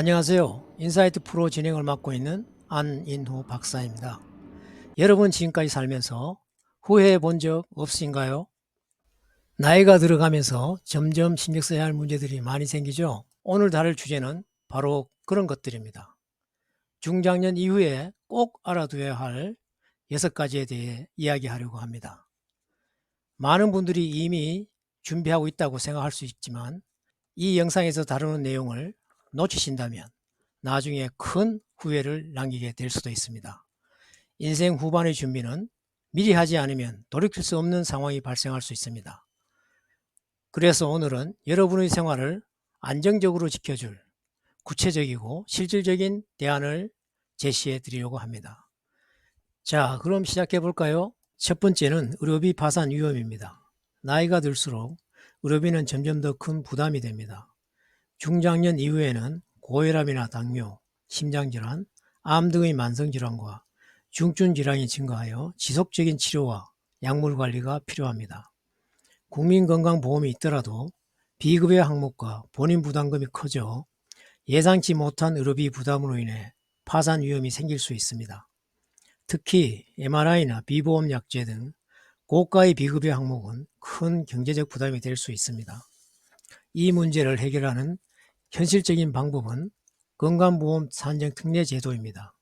안녕하세요. 인사이트 프로 진행을 맡고 있는 안인호 박사입니다. 여러분 지금까지 살면서 후회해 본 적 없으신가요? 나이가 들어가면서 점점 신경 써야 할 문제들이 많이 생기죠. 오늘 다룰 주제는 바로 그런 것들입니다. 중장년 이후에 꼭 알아둬야 할 여섯 가지에 대해 이야기하려고 합니다. 많은 분들이 이미 준비하고 있다고 생각할 수 있지만 이 영상에서 다루는 내용을 놓치신다면 나중에 큰 후회를 남기게 될 수도 있습니다. 인생 후반의 준비는 미리 하지 않으면 돌이킬 수 없는 상황이 발생할 수 있습니다. 그래서 오늘은 여러분의 생활을 안정적으로 지켜줄 구체적이고 실질적인 대안을 제시해 드리려고 합니다. 자, 그럼 시작해 볼까요? 첫 번째는 의료비 파산 위험입니다. 나이가 들수록 의료비는 점점 더 큰 부담이 됩니다. 중장년 이후에는 고혈압이나 당뇨, 심장질환, 암 등의 만성질환과 중증 질환이 증가하여 지속적인 치료와 약물 관리가 필요합니다. 국민건강보험이 있더라도 비급여 항목과 본인 부담금이 커져 예상치 못한 의료비 부담으로 인해 파산 위험이 생길 수 있습니다. 특히 MRI나 비보험 약제 등 고가의 비급여 항목은 큰 경제적 부담이 될 수 있습니다. 이 문제를 해결하는 현실적인 방법은 건강보험 산정 특례 제도입니다.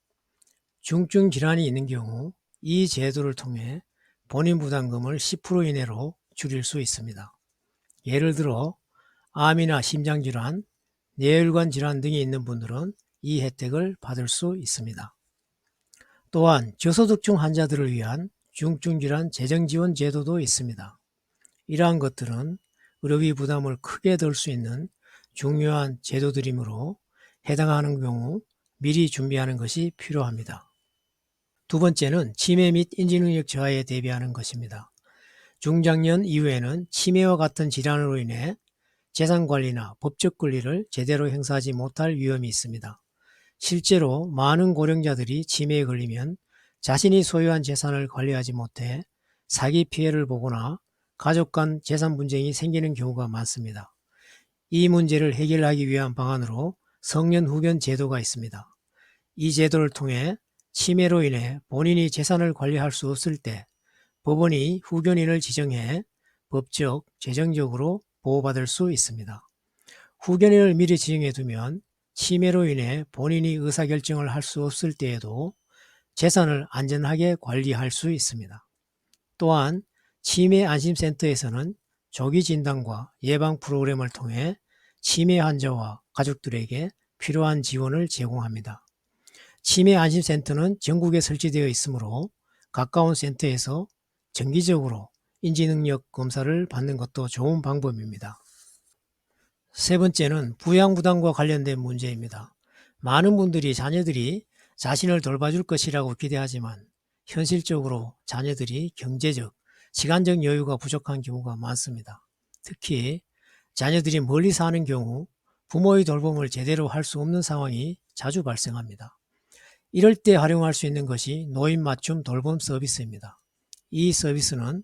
중증 질환이 있는 경우 이 제도를 통해 본인 부담금을 10% 이내로 줄일 수 있습니다. 예를 들어 암이나 심장질환, 뇌혈관 질환 등이 있는 분들은 이 혜택을 받을 수 있습니다. 또한 저소득층 환자들을 위한 중증질환 재정지원 제도도 있습니다. 이러한 것들은 의료비 부담을 크게 덜 수 있는 중요한 제도들이므로 해당하는 경우 미리 준비하는 것이 필요합니다. 두 번째는 치매 및 인지능력 저하에 대비하는 것입니다. 중장년 이후에는 치매와 같은 질환으로 인해 재산관리나 법적 권리를 제대로 행사하지 못할 위험이 있습니다. 실제로 많은 고령자들이 치매에 걸리면 자신이 소유한 재산을 관리하지 못해 사기 피해를 보거나 가족 간 재산 분쟁이 생기는 경우가 많습니다. 이 문제를 해결하기 위한 방안으로 성년 후견 제도가 있습니다. 이 제도를 통해 치매로 인해 본인이 재산을 관리할 수 없을 때 법원이 후견인을 지정해 법적, 재정적으로 보호받을 수 있습니다. 후견인을 미리 지정해 두면 치매로 인해 본인이 의사결정을 할 수 없을 때에도 재산을 안전하게 관리할 수 있습니다. 또한 치매 안심센터에서는 조기 진단과 예방 프로그램을 통해 치매 환자와 가족들에게 필요한 지원을 제공합니다. 치매 안심센터는 전국에 설치되어 있으므로 가까운 센터에서 정기적으로 인지능력 검사를 받는 것도 좋은 방법입니다. 세 번째는 부양부담과 관련된 문제입니다. 많은 분들이 자녀들이 자신을 돌봐줄 것이라고 기대하지만 현실적으로 자녀들이 경제적, 시간적 여유가 부족한 경우가 많습니다. 특히 자녀들이 멀리 사는 경우 부모의 돌봄을 제대로 할 수 없는 상황이 자주 발생합니다. 이럴 때 활용할 수 있는 것이 노인 맞춤 돌봄 서비스입니다. 이 서비스는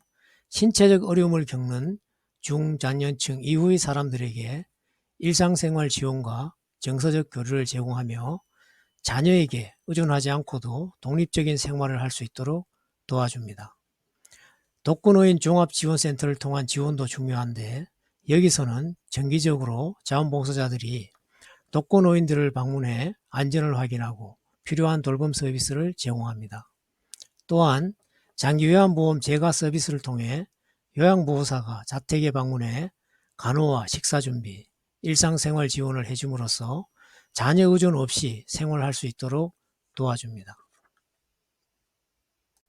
신체적 어려움을 겪는 중장년층 이후의 사람들에게 일상생활 지원과 정서적 교류를 제공하며 자녀에게 의존하지 않고도 독립적인 생활을 할 수 있도록 도와줍니다. 독거노인 종합지원센터를 통한 지원도 중요한데 여기서는 정기적으로 자원봉사자들이 독거노인들을 방문해 안전을 확인하고 필요한 돌봄 서비스를 제공합니다. 또한 장기요양보험 재가 서비스를 통해 요양보호사가 자택에 방문해 간호와 식사 준비, 일상생활 지원을 해줌으로써 자녀 의존 없이 생활할 수 있도록 도와줍니다.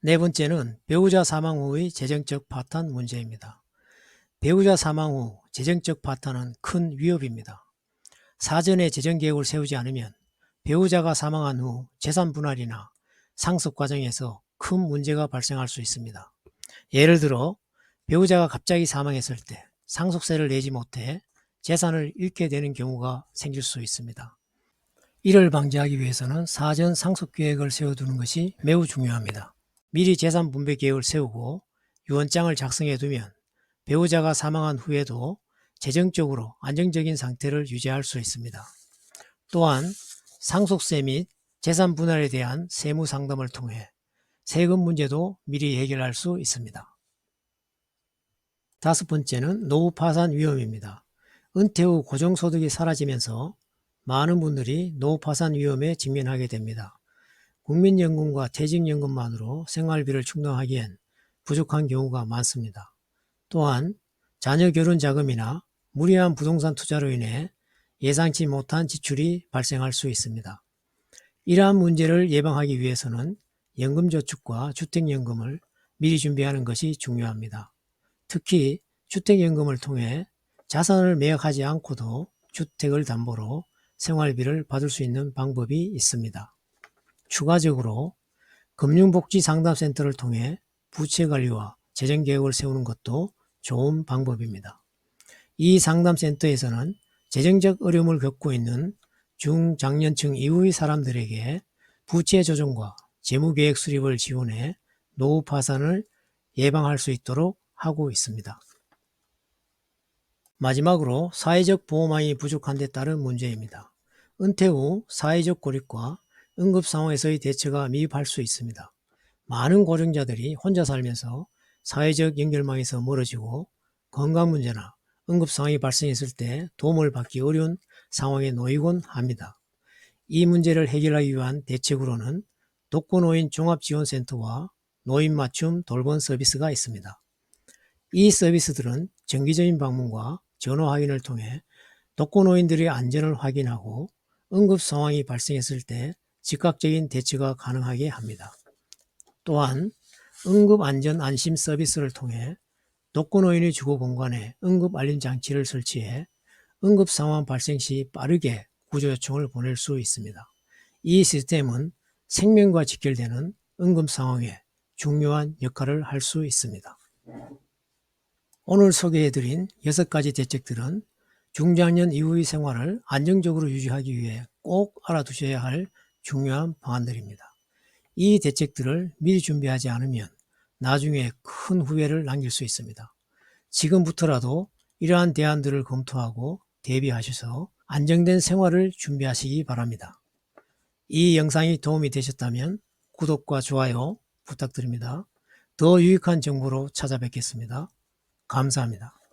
네 번째는 배우자 사망 후의 재정적 파탄 문제입니다. 배우자 사망 후 재정적 파탄은 큰 위협입니다. 사전에 재정 계획을 세우지 않으면 배우자가 사망한 후 재산 분할이나 상속 과정에서 큰 문제가 발생할 수 있습니다. 예를 들어 배우자가 갑자기 사망했을 때 상속세를 내지 못해 재산을 잃게 되는 경우가 생길 수 있습니다. 이를 방지하기 위해서는 사전 상속 계획을 세워두는 것이 매우 중요합니다. 미리 재산 분배 계획을 세우고 유언장을 작성해 두면 배우자가 사망한 후에도 재정적으로 안정적인 상태를 유지할 수 있습니다. 또한 상속세 및 재산 분할에 대한 세무 상담을 통해 세금 문제도 미리 해결할 수 있습니다. 다섯 번째는 노후 파산 위험입니다. 은퇴 후 고정소득이 사라지면서 많은 분들이 노후 파산 위험에 직면하게 됩니다. 국민연금과 퇴직연금만으로 생활비를 충당하기엔 부족한 경우가 많습니다. 또한 자녀 결혼 자금이나 무리한 부동산 투자로 인해 예상치 못한 지출이 발생할 수 있습니다. 이러한 문제를 예방하기 위해서는 연금저축과 주택연금을 미리 준비하는 것이 중요합니다. 특히 주택연금을 통해 자산을 매각하지 않고도 주택을 담보로 생활비를 받을 수 있는 방법이 있습니다. 추가적으로 금융복지상담센터를 통해 부채관리와 재정계획을 세우는 것도 좋은 방법입니다. 이 상담센터에서는 재정적 어려움을 겪고 있는 중장년층 이후의 사람들에게 부채 조정과 재무계획 수립을 지원해 노후 파산을 예방할 수 있도록 하고 있습니다. 마지막으로 사회적 보호망이 부족한 데 따른 문제입니다. 은퇴 후 사회적 고립과 응급 상황에서의 대처가 미흡할 수 있습니다. 많은 고령자들이 혼자 살면서 사회적 연결망에서 멀어지고 건강 문제나 응급 상황이 발생했을 때 도움을 받기 어려운 상황에 놓이곤 합니다. 이 문제를 해결하기 위한 대책으로는 독거노인 종합지원센터와 노인 맞춤 돌봄 서비스가 있습니다. 이 서비스들은 정기적인 방문과 전화 확인을 통해 독거노인들의 안전을 확인하고 응급 상황이 발생했을 때 즉각적인 대처가 가능하게 합니다. 또한 응급 안전 안심 서비스를 통해 독거노인의 주거 공간에 응급 알림 장치를 설치해 응급 상황 발생 시 빠르게 구조 요청을 보낼 수 있습니다. 이 시스템은 생명과 직결되는 응급 상황에 중요한 역할을 할 수 있습니다. 오늘 소개해드린 6가지 대책들은 중장년 이후의 생활을 안정적으로 유지하기 위해 꼭 알아두셔야 할 중요한 방안들입니다. 이 대책들을 미리 준비하지 않으면 나중에 큰 후회를 남길 수 있습니다. 지금부터라도 이러한 대안들을 검토하고 대비하셔서 안정된 생활을 준비하시기 바랍니다. 이 영상이 도움이 되셨다면 구독과 좋아요 부탁드립니다. 더 유익한 정보로 찾아뵙겠습니다. 감사합니다.